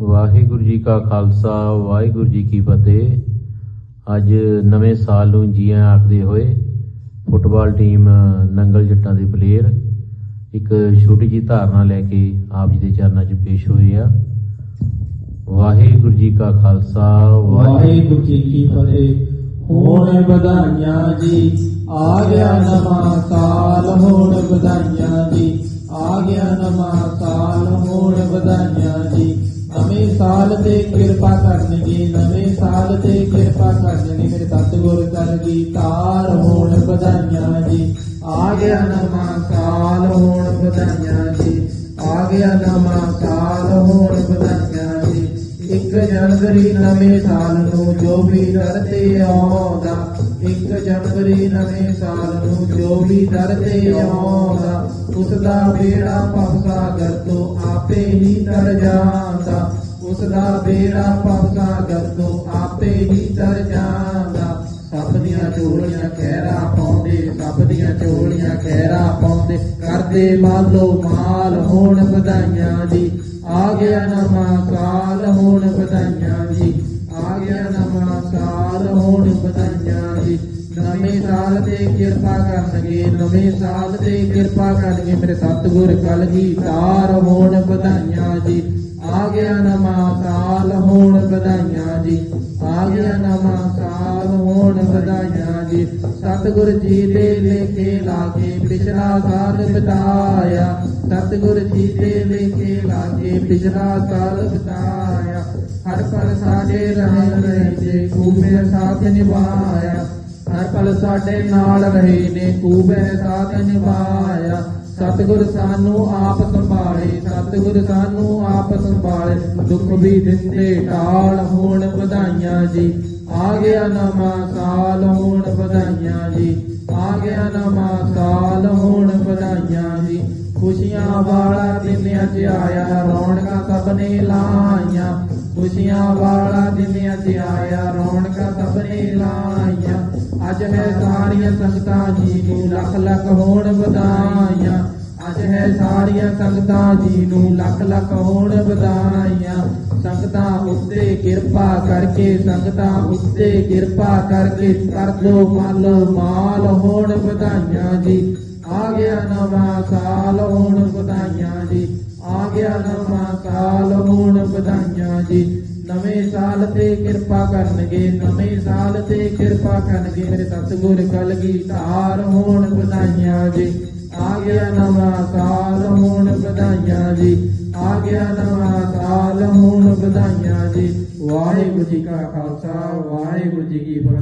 ਵਾਹਿਗੁਰੂ ਜੀ ਕਾ ਖਾਲਸਾ, ਵਾਹਿਗੁਰੂ ਜੀ ਕੀ ਫਤਿਹ। ਅੱਜ ਨਵੇਂ ਸਾਲ ਨੂੰ ਜੀ ਆਖਦੇ ਹੋਏ ਫੁੱਟਬਾਲ ਟੀਮ ਨੰਗਲ ਜੱਟਾਂ ਦੇ ਪਲੇਅਰ ਇੱਕ ਛੋਟੀ ਜੀ ਧਾਰਨਾ ਲੈ ਕੇ ਆਪ ਜੀ ਦੇ ਚਰਨਾਂ 'ਚ ਪੇਸ਼ ਹੋਏ ਆ। ਵਾਹਿਗੁਰੂ ਜੀ ਕਾ ਖਾਲਸਾ ਵਾਹਿਗੁਰੂ ਵਾਹਿਗੁਰੂ ਜੀ ਕੀ ਫਤਿਹ। ਹੋਣ ਵਧਾਈਆਂ ਜੀ, ਆ ਗਿਆ ਨਵਾਂ ਸਾਲ, ਹੋਣ ਵਧਾਈਆਂ ਜੀ, ਆ ਗਿਆ ਨਵਾਂ ਸਾਲ ਸਾਲ ਤੇ ਕਿਰਪਾ ਕਰਨ ਜੀ, ਨਵੇਂ ਸਾਲ ਤੇ ਕਿਰਪਾ ਕਰਨਗੇ ਮੇਰੇ ਸਤਿਗੁਰ ਕਰਗੀ ਤਾਰ ਹੋਣ ਵਧਾਈਆਂ ਜੀ। ਆ ਗਿਆ ਨਵਾਂ ਸਾਲ ਹੋਣ ਵਧਾਈਆਂ ਜੀ, ਆ ਗਿਆ ਨਵਾਂ ਸਾਲ ਹੋਣ ਵਧਾਈਆਂ ਜੀ। ਇੱਕ ਜਨਵਰੀ ਨਵੇਂ ਸਾਲ ਨੂੰ ਜੋ ਵੀ ਦਰ ਤੇ ਆਉਂਦਾ, ਇੱਕ ਜਨਵਰੀ ਨਵੇਂ ਸਾਲ ਨੂੰ ਜੋ ਵੀ ਦਰ ਤੇ ਆਉਂਦਾ ਉਸ ਦਾ ਬੇੜਾ ਭਵਸਾਗਰ ਤੋਂ ਆਪੇ ਹੀ ਤਰ ਜਾਂਦਾ ਉਸ ਦਾ ਬੇੜਾ ਭਵਸਾਗਰ ਤੋਂ ਆਪੇ ਹੀ ਤਰ ਜਾਂਦਾ। ਸਭ ਦੀਆਂ ਚੋਲੀਆਂ ਖੈਰਾ ਪਾਉਂਦੇ ਸਭ ਦੀਆਂ ਚੋਲੀਆਂ ਖੈਰਾ ਪਾਉਂਦੇ। ਕਰਦੇ ਮਾਲੋ ਮਾਲ ਹੋਣ ਵਧਾਈਆਂ ਜੀ ਆ ਗਿਆ ਨਵਾਂ ਕਾਲ ਹੋਣ ਵਧਾਈਆਂ ਨਵੇਂ ਸਾਲ ਤੇ ਕਿਰਪਾ ਕਰਨਗੇ ਨਵੇਂ ਸਾਲ ਤੇ ਕਿਰਪਾ ਕਰਨਗੇ ਮੇਰੇ ਸਤਿਗੁਰ ਕਲਗੀ ਤਾਰ ਹੋਣ ਵਧਾਈਆਂ ਜੀ। ਆ ਗਿਆ ਨਵਾਂ ਸਾਲ ਹੋਣ ਵਧਾਈਆਂ ਜੀ। ਆ ਗਿਆ ਨਵਾਂ ਸਾਲ ਹੋਣ ਵਧਾਈਆਂ ਜੀ। ਸਤਿਗੁਰ ਜੀ ਦੇ ਲੇਖੇ ਲਾਗੇ ਪਿਛਲਾ ਸਾਲ ਬਿਤਾਇਆ। ਸਤਿਗੁਰ ਜੀ ਦੇ ਲੇਖੇ ਲਾਗੇ ਪਿਛਲਾ ਸਾਲ ਬਿਤਾਇਆ। ਹਰ ਪਲ ਸਾਡੇ ਰਹੇ ਜੇ ਖੂਬੇ ਸਾਥ ਨਿਭਾਇਆ। ਹਰ ਪਲ ਸਾਡੇ ਨਾਲ ਰਹੇ ਨੇ, ਖੂਬੇ ਸਾਥ ਨਿਭਾਇਆ ਸਤਿਗੁਰ ਸਾਨੂੰ ਆਪ ਸੰਭਾਲੇ, ਸਤਿਗੁਰ ਸਾਨੂੰ ਆਪ ਸੰਭਾਲੇ। ਦੁੱਖ ਵੀ ਦਿੰਦੇ ਟਾਲ ਹੋਣ ਵਧਾਈਆਂ ਜੀ। ਆ ਗਿਆ ਨਵਾਂ ਸਾਲ ਹੋਣ ਵਧਾਈਆਂ ਜੀ। ਆ ਗਿਆ ਨਵਾਂ ਸਾਲ ਹੋਣ ਵਧਾਈਆਂ ਜੀ। ਖੁਸ਼ੀਆਂ ਵਾਲਾ ਦਿਨ ਅੱਜ ਆਇਆ, ਰੌਣਕਾਂ ਸਭ ਨੇ ਲਾਈਆਂ। ਖੁਸ਼ੀਆਂ ਵਾਲਾ ਦਿਨ ਅੱਜ ਆਇਆ, ਰੌਣਕਾਂ ਸਭ ਨੇ ਲਾਈਆਂ। ਅੱਜ ਹੈ ਸਾਰੀਆਂ ਸੰਗਤਾਂ ਜੀ ਨੂੰ ਲੱਖ ਲੱਖ ਹੋਣ ਵਧਾਈਆਂ। ਅੱਜ ਹੈ ਸਾਰੀਆਂ ਸੰਗਤਾਂ ਜੀ ਨੂੰ ਲੱਖ ਲੱਖ ਹੋਣ ਵਧਾਈਆਂ। ਸੰਗਤਾਂ ਉੱਤੇ ਕਿਰਪਾ ਕਰਕੇ, ਸੰਗਤਾਂ ਉੱਤੇ ਕਿਰਪਾ ਕਰਕੇ ਕਰ ਦੋ ਮਲ ਮਾਲ ਹੋਣ ਵਧਾਈਆਂ ਜੀ। ਆ ਗਿਆ ਨਵਾਂ ਸਾਲ ਹੋਣ ਵਧਾਈਆਂ ਜੀ। ਆ ਗਿਆ ਨਵਾਂ ਸਾਲ ਹੋਣ ਵਧਾਈਆਂ ਜੀ। ਨਵੇਂ ਸਾਲ ਤੇ ਕਿਰਪਾ ਕਰਨਗੇ, ਨਵੇਂ ਸਾਲ ਤੇ ਕਿਰਪਾ ਕਰਨਗੇ। ਮੇਰੇ ਸਤਿਗੁਰ ਕਲਗੀ ਧਾਰ ਹੋਣ ਵਧਾਈਆਂ ਜੀ। ਆ ਗਿਆ ਨਵਾਂ ਸਾਲ ਹੋਣ ਵਧਾਈਆਂ ਜੀ। ਆ ਗਿਆ ਨਵਾਂ ਸਾਲ ਹੋਣ ਵਧਾਈਆਂ ਜੀ। ਵਾਹਿਗੁਰੂ ਜੀ ਕਾ ਖਾਲਸਾ, ਵਾਹਿਗੁਰੂ ਜੀ ਕੀ ਫਤਿਹ।